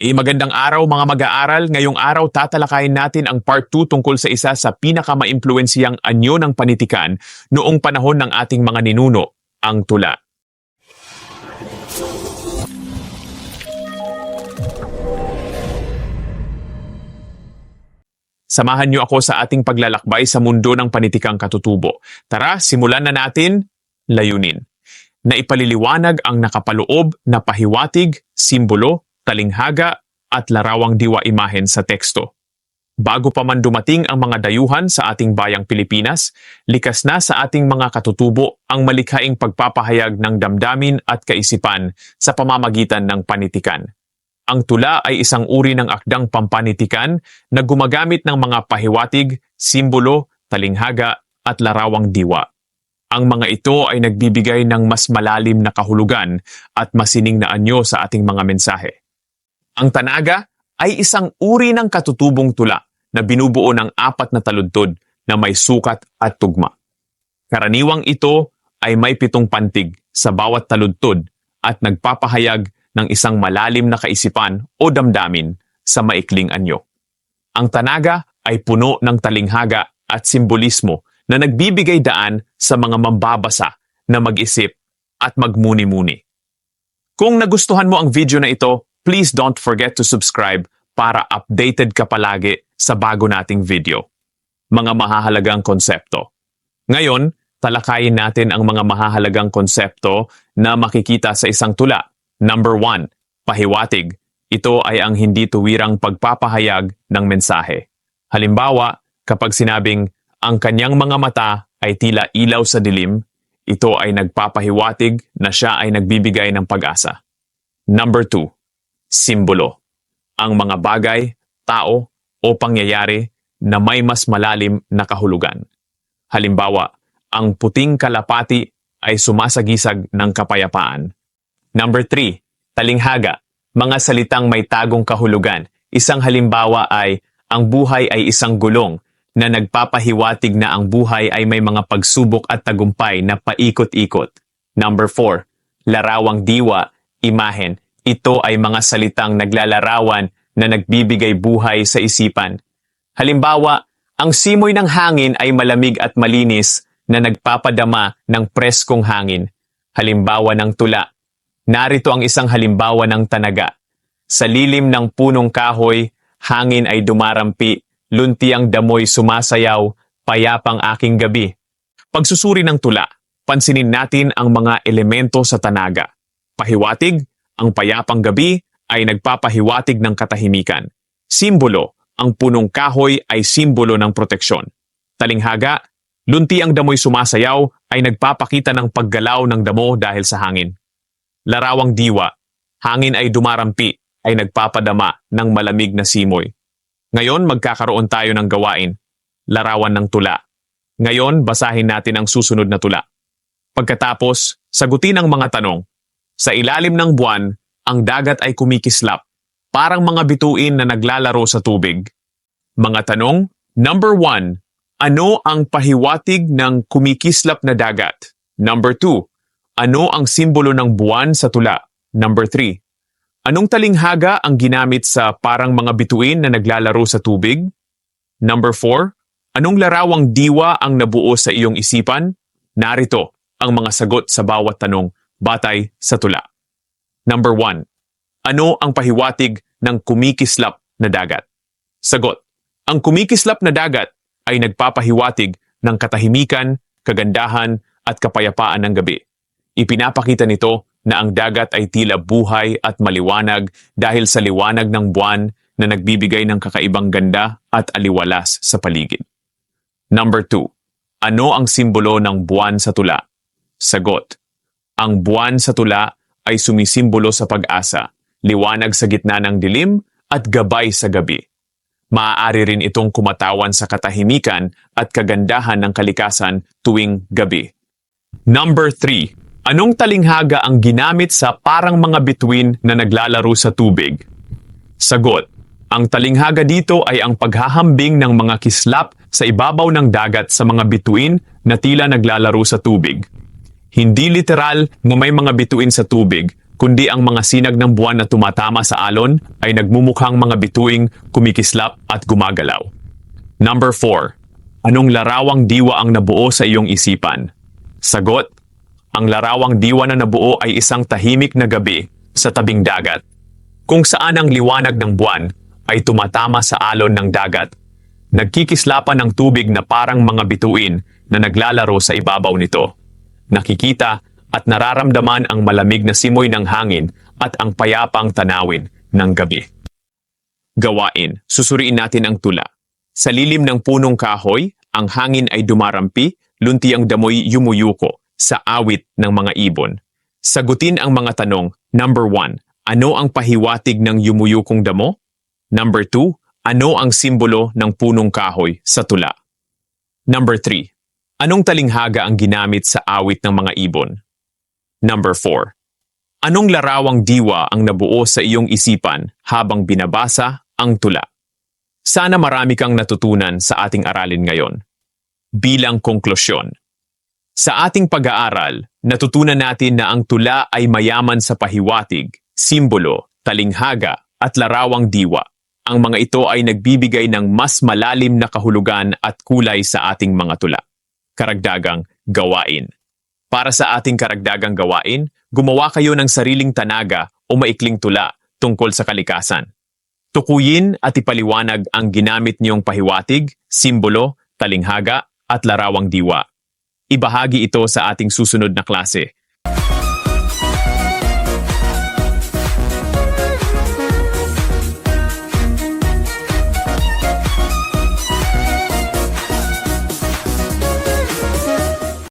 Eh, magandang araw mga mag-aaral. Ngayong araw tatalakayin natin ang part 2 tungkol sa isa sa pinakamaimpluensyang anyo ng panitikan noong panahon ng ating mga ninuno, ang tula. Samahan niyo ako sa ating paglalakbay sa mundo ng panitikang katutubo. Tara, simulan na natin layunin. Na ipaliliwanag ang nakapaloob na pahiwatig, simbolo, talinghaga at larawang diwa imahen sa teksto. Bago pa man dumating ang mga dayuhan sa ating bayang Pilipinas, likas na sa ating mga katutubo ang malikhaing pagpapahayag ng damdamin at kaisipan sa pamamagitan ng panitikan. Ang tula ay isang uri ng akdang pampanitikan na gumagamit ng mga pahiwatig, simbolo, talinghaga at larawang diwa. Ang mga ito ay nagbibigay ng mas malalim na kahulugan at masining na anyo sa ating mga mensahe. Ang tanaga ay isang uri ng katutubong tula na binubuo ng apat na taludtod na may sukat at tugma. Karaniwang ito ay may pitong pantig sa bawat taludtod at nagpapahayag ng isang malalim na kaisipan o damdamin sa maikling anyo. Ang tanaga ay puno ng talinghaga at simbolismo na nagbibigay daan sa mga mambabasa na mag-isip at magmuni-muni. Kung nagustuhan mo ang video na ito, please don't forget to subscribe para updated ka palagi sa bago nating video. Mga mahahalagang konsepto. Ngayon, talakayin natin ang mga mahahalagang konsepto na makikita sa isang tula. Number 1. Pahiwatig. Ito ay ang hindi tuwirang pagpapahayag ng mensahe. Halimbawa, kapag sinabing ang kanyang mga mata ay tila ilaw sa dilim, ito ay nagpapahiwatig na siya ay nagbibigay ng pag-asa. Number 2. Simbolo. Ang mga bagay, tao, o pangyayari na may mas malalim na kahulugan. Halimbawa, ang puting kalapati ay sumasagisag ng kapayapaan. Number 3. Talinghaga. Mga salitang may tagong kahulugan. Isang halimbawa ay, ang buhay ay isang gulong na nagpapahiwatig na ang buhay ay may mga pagsubok at tagumpay na paikot-ikot. Number 4. Larawang diwa, imahen. Ito ay mga salitang naglalarawan na nagbibigay buhay sa isipan. Halimbawa, ang simoy ng hangin ay malamig at malinis na nagpapadama ng preskong hangin. Halimbawa ng tula. Narito ang isang halimbawa ng tanaga. Sa lilim ng punong kahoy, hangin ay dumarampi, lunti ang damoy sumasayaw, payapang aking gabi. Pagsusuri ng tula, pansinin natin ang mga elemento sa tanaga. Pahiwatig, ang payapang gabi ay nagpapahiwatig ng katahimikan. Simbolo, ang punong kahoy ay simbolo ng proteksyon. Talinghaga, lunti ang damoy sumasayaw ay nagpapakita ng paggalaw ng damo dahil sa hangin. Larawang diwa, hangin ay dumarampi ay nagpapadama ng malamig na simoy. Ngayon magkakaroon tayo ng gawain, larawan ng tula. Ngayon basahin natin ang susunod na tula. Pagkatapos, sagutin ang mga tanong. Sa ilalim ng buwan, ang dagat ay kumikislap, parang mga bituin na naglalaro sa tubig. Mga tanong, number 1, ano ang pahiwatig ng kumikislap na dagat? Number 2, ano ang simbolo ng buwan sa tula? Number 3, anong talinghaga ang ginamit sa parang mga bituin na naglalaro sa tubig? Number 4, anong larawang diwa ang nabuo sa iyong isipan? Narito ang mga sagot sa bawat tanong batay sa tula. Number 1. Ano ang pahiwatig ng kumikislap na dagat? Sagot. Ang kumikislap na dagat ay nagpapahiwatig ng katahimikan, kagandahan at kapayapaan ng gabi. Ipinapakita nito na ang dagat ay tila buhay at maliwanag dahil sa liwanag ng buwan na nagbibigay ng kakaibang ganda at aliwalas sa paligid. Number 2. Ano ang simbolo ng buwan sa tula? Sagot. Ang buwan sa tula ay sumisimbolo sa pag-asa, liwanag sa gitna ng dilim at gabay sa gabi. Maaari rin itong kumatawan sa katahimikan at kagandahan ng kalikasan tuwing gabi. Number 3. Anong talinghaga ang ginamit sa parang mga bituin na naglalaro sa tubig? Sagot. Ang talinghaga dito ay ang paghahambing ng mga kislap sa ibabaw ng dagat sa mga bituin na tila naglalaro sa tubig. Hindi literal na may mga bituin sa tubig, kundi ang mga sinag ng buwan na tumatama sa alon ay nagmumukhang mga bituing kumikislap at gumagalaw. Number 4. Anong larawang diwa ang nabuo sa iyong isipan? Sagot, ang larawang diwa na nabuo ay isang tahimik na gabi sa tabing dagat, kung saan ang liwanag ng buwan ay tumatama sa alon ng dagat. Nagkikislapan ng tubig na parang mga bituin na naglalaro sa ibabaw nito. Nakikita at nararamdaman ang malamig na simoy ng hangin at ang payapang tanawin ng gabi. Gawain, susuriin natin ang tula. Sa lilim ng punong kahoy, ang hangin ay dumarampi, lunti ang damoy yumuyuko sa awit ng mga ibon. Sagutin ang mga tanong. Number 1. Ano ang pahiwatig ng yumuyukong damo? Number 2. Ano ang simbolo ng punong kahoy sa tula? Number 3. Anong talinghaga ang ginamit sa awit ng mga ibon? Number 4. Anong larawang diwa ang nabuo sa iyong isipan habang binabasa ang tula? Sana marami kang natutunan sa ating aralin ngayon. Bilang konklusyon, sa ating pag-aaral, natutunan natin na ang tula ay mayaman sa pahiwatig, simbolo, talinghaga, at larawang diwa. Ang mga ito ay nagbibigay ng mas malalim na kahulugan at kulay sa ating mga tula. Karagdagang gawain. Para sa ating karagdagang gawain, gumawa kayo ng sariling tanaga o maikling tula tungkol sa kalikasan. Tukuyin at ipaliwanag ang ginamit niyong pahiwatig, simbolo, talinghaga, at larawang diwa. Ibahagi ito sa ating susunod na klase